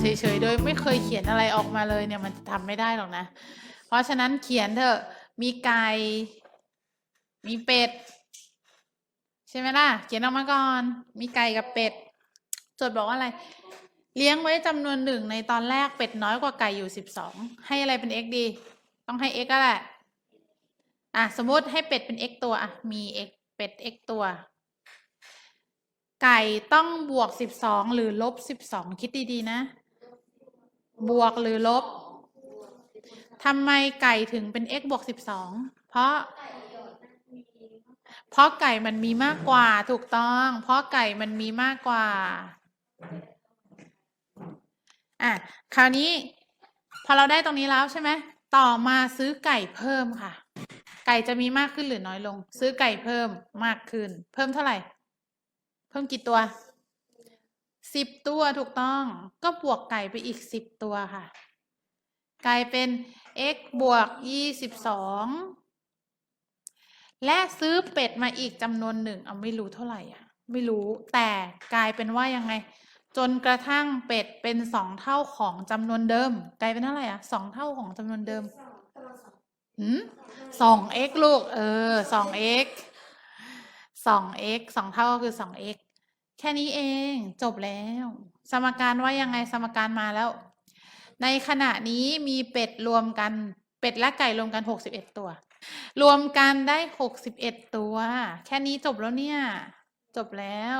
เฉยๆ โดยไม่เคยเขียนอะไรออกมาเลยเนี่ยมันทำไม่ได้หรอกนะ เพราะฉะนั้นเขียนเถอะมีไก่มีเป็ด ใช่ไหมล่ะ เขียนออกมาก่อน มีไก่กับเป็ดโจทย์บอกว่าอะไร เลี้ยงไว้จำนวนหนึ่งในตอนแรกเป็ดน้อยกว่าไก่อยู่สิบสองให้อะไรเป็น x ดี ต้องให้ x ก็แหละอะสมมติให้เป็ดเป็น x ตัวอะมี x เป็ด x ตัว ไก่ต้องบวกสิบสองหรือลบสิบสองคิดดีๆนะ บวกหรือลบทำไมไก่ถึงเป็น x บวกสิบสองเพราะ เพราะไก่มันมีมากกว่าถูกต้อง เพราะไก่มันมีมากกว่าอะคราวนี้ พอเราได้ตรงนี้แล้วใช่ไหมต่อมาซื้อไก่เพิ่มค่ะ ไก่จะมีมากขึ้นหรือน้อยลง ซื้อไก่เพิ่มมากขึ้น เพิ่มเท่าไหร่ เพิ่มกี่ตัว สิบตัวถูกต้อง ก็บวกไก่ไปอีกสิบตัวค่ะ กลายเป็น x บวกยี่สิบสองและซื้อเป็ดมาอีกจำนวนหนึ่งเอาไม่รู้เท่าไหร่อะ ไม่รู้แต่กลายเป็นว่ายังไง จนกระทั่งเป็ดเป็นสองเท่าของจำนวนเดิม กลายเป็นเท่าไหร่อะสองเท่าของจำนวนเดิมหืมสอง x ลูก เออสอง x สอง x สองเท่าก็คือสอง x แค่นี้เองจบแล้ว สมการว่ายังไงสมการมาแล้ว ในขณะนี้มีเป็ดรวมกัน เป็ดและไก่รวมกันหกสิบเอ็ดตัว รวมกันได้หกสิบเอ็ดตัว แค่นี้จบแล้วเนี่ย จบแล้ว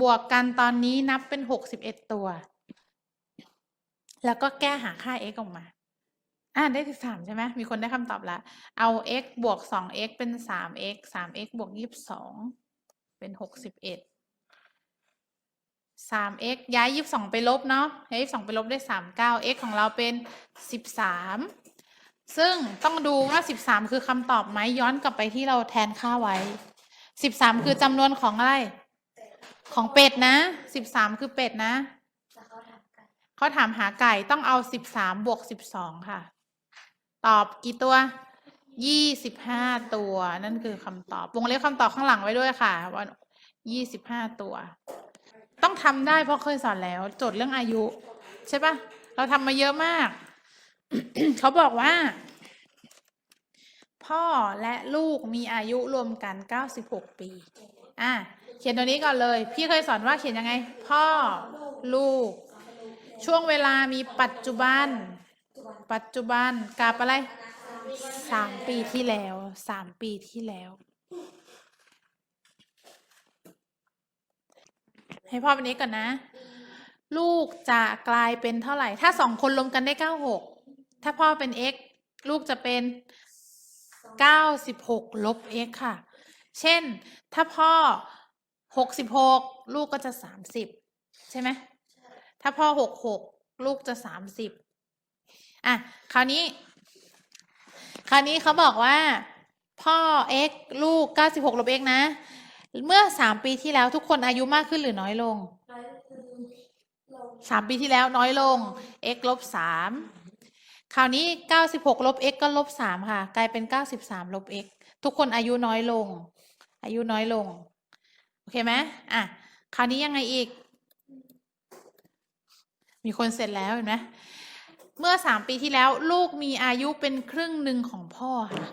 บวกกันตอนนี้นับเป็นหกสิบเอ็ดตัว แล้วก็แก้หาค่า x ออกมาอ่าได้สิบสามใช่ไหมมีคนได้คำตอบล้วเอา x บวกสอง x เป็นสาม x สาม x บวกยี่สิบสองเป็นหกสิบเอ็ด สาม x ย้ายยี่สิบสองไปลบเนาะย้ายยี่สิบสองไปลบได้สามเก้า x ของเราเป็นสิบสามซึ่งต้องดูว่าสิบสามคือคำตอบไหมย้อนกลับไปที่เราแทนค่าไว้สิบสามคือจำนวนของอะไร ของเป็ดนะสิบสามคือเป็ดนะเขาถามหาไก่ต้องเอาสิบสามบวกสิบสองค่ะ ตอบกี่ตัวยี่สิบห้าตัวนั่นคือคำตอบวงเล็บคำตอบข้างหลังไว้ด้วยค่ะว่ายี่สิบห้าตัว ต้องทำได้เพราะเคยสอนแล้วโจทย์เรื่องอายุ ใช่ปะเราทำมาเยอะมาก เขาบอกว่า พ่อและลูกมีอายุรวมกันเก้าสิบหกปี อะเขียนตัวนี้ก่อนเลย พี่เคยสอนว่าเขียนยังไง พ่อลูก ช่วงเวลามีปัจจุบัน ปัจจุบันกับอะไรสามปีที่แล้วสามปีที่แล้ว ให้พ่อเป็นนี้ก่อนนะ ลูกจะกลายเป็นเท่าไหร่ ถ้าสองคนรวมกันได้เก้าหกถ้าพ่อเป็น x ลูกจะเป็นเก้าสิบหกลบ x ค่ะ เช่น ถ้าพ่อหกสิบหกลูกก็จะสามสิบใช่ไหมถ้าพ่อหกหกลูกจะสามสิบอะ คราวนี้ คราวนี้เขาบอกว่า พ่อ x ลูกเก้าสิบหกลบ x นะ เมื่อสามปีที่แล้วทุกคนอายุมากขึ้นหรือน้อยลงสามปีที่แล้วน้อยลง x ลบสามคราวนี้เก้าสิบหกลบ x ก็ลบสามค่ะ กลายเป็นเก้าสิบสามลบ x ทุกคนอายุน้อยลง อายุน้อยลง โอเคไหมอะ คราวนี้ยังไงอีก มีคนเสร็จแล้วเห็นไหมเมื่อสามปีที่แล้วลูกมีอายุเป็นครึ่งหนึ่งของพ่อค่ะ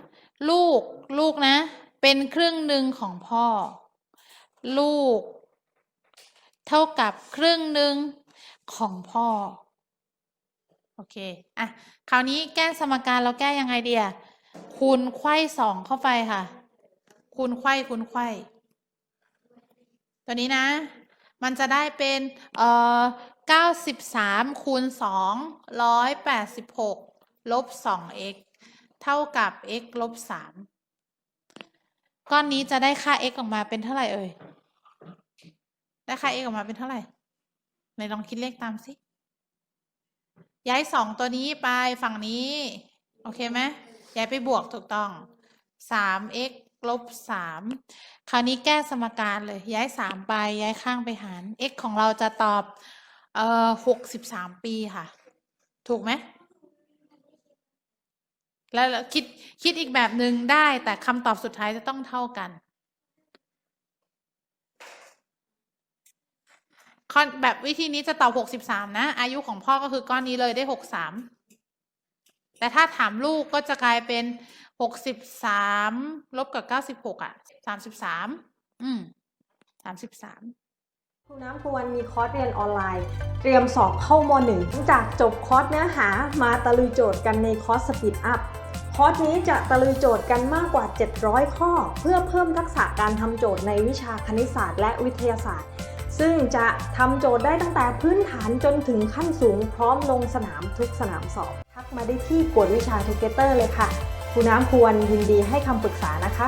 ลูกลูกนะ เป็นครึ่งหนึ่งของพ่อ ลูก เท่ากับครึ่งหนึ่งของพ่อ โอเค อะ คราวนี้แก้สมการเราแก้ยังไงเดียคูณไขว้สองเข้าไปค่ะ คูณไขว้คูณไขว้ตัวนี้นะ มันจะได้เป็นเอ่อเก้าสิบสามคูณสองร้อยแปดสิบหกลบสอง x เท่ากับ x ลบสามก้อนนี้จะได้ค่า x ออกมาเป็นเท่าไหร่เอ่ย ได้ค่า x ออกมาเป็นเท่าไหร่ไหนลองคิดเลขตามสิ ย้ายสองตัวนี้ไปฝั่งนี้ โอเคไหมย้ายไปบวกถูกต้องสาม x ลบสามคราวนี้แก้สมการเลย ย้ายสามไป ย้ายข้างไปหาร x ของเราจะตอบ เอ่อหกสิบสามปีค่ะ ถูกไหมแล้วคิดคิดอีกแบบหนึ่งได้แต่คำตอบสุดท้ายจะต้องเท่ากัน ข้อแบบวิธีนี้จะตอบหกสิบสามนะ อายุของพ่อก็คือก้อนนี้เลยได้หกสามแต่ถ้าถามลูกก็จะกลายเป็นหกสิบสามลบกับเก้าสิบหกอะสามสิบสามอืมสามสิบสามครูน้ำครูวันมีคอร์สเรียนออนไลน์ เตรียมสอบเข้ามหนึ่งหลังจากจบคอร์สเนื้อหามาตะลุยโจทย์กันในคอร์สสปีดอัพคอร์สนี้จะตะลุยโจทย์กันมากกว่า 700 ข้อ เพื่อเพิ่มทักษะการทำโจทย์ในวิชาคณิตศาสตร์และวิทยาศาสตร์ ซึ่งจะทำโจทย์ได้ตั้งแต่พื้นฐานจนถึงขั้นสูงพร้อมลงสนามทุกสนามสอบ ทักมาได้ที่กวดวิชาทูเกเตอร์เลยค่ะครูน้ำควรยินดีให้คำปรึกษานะคะ